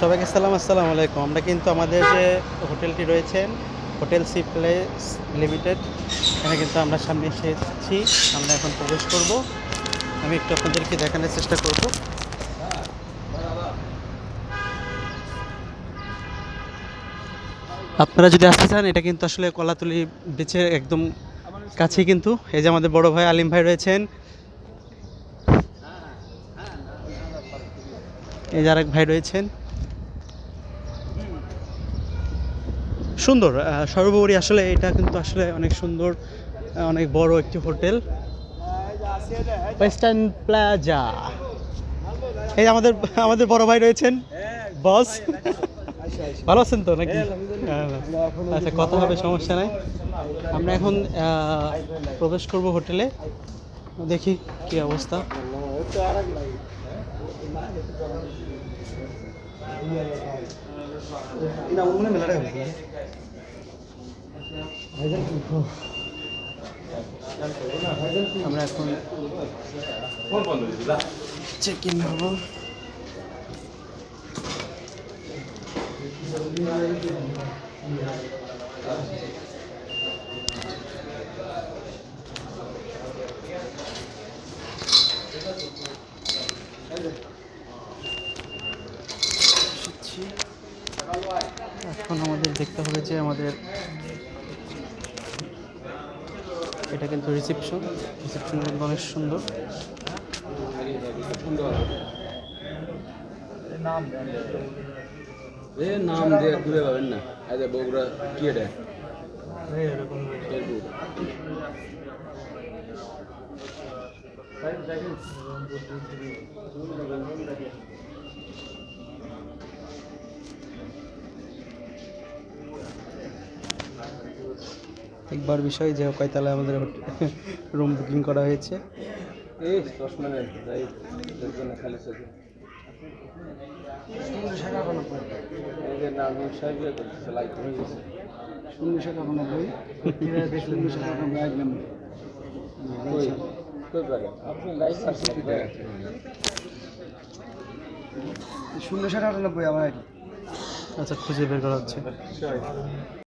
সবাইকে সালাম, আসসালামু আলাইকুম। আমরা কিন্তু আমাদের যে হোটেলটি রয়েছেন হোটেল সি প্লেস লিমিটেড, এখানে কিন্তু আমরা সামনে এসেছি। আমরা এখন প্রবেশ করব। আমি একটু আপনাদেরকে দেখানোর চেষ্টা করব। আপনারা যদি আসতে চান, এটা কিন্তু আসলে কলাতলি বিচের একদম কাছেই কিন্তু। এই যে আমাদের বড় ভাই আলিম ভাই রয়েছেন। এই যে আরেক ভাই রয়েছেন। সুন্দর সর্বোপরি আসলে এটা কিন্তু আসলে অনেক সুন্দর অনেক বড় একটি হোটেল। Western plaza. এই আমাদের আমাদের বড় ভাই রয়েছেন, বস। ভালো আছেন তো নাকি? আচ্ছা কথা হবে, সমস্যা নাই। আমরা এখন প্রবেশ করব হোটেলে। দেখি কি অবস্থা। আমরা এখন চেক ইন এখন আমাদের দেখতে হবে যে আমাদের এটা কিন্তু রিসেপশন রিসেপশন কিন্তু অনেক সুন্দর। এ নাম দিয়ে ঘুরে পাবেন না। আজ বগুড়া কি এটা? শেরপুর একবার বিষয় যে কয়তলায় আমাদের রুম বুকিং করা হয়েছে। হয়ে শূন্য ষাট আটানব্বই আমার আচ্ছা খুঁজে বের করা হচ্ছে।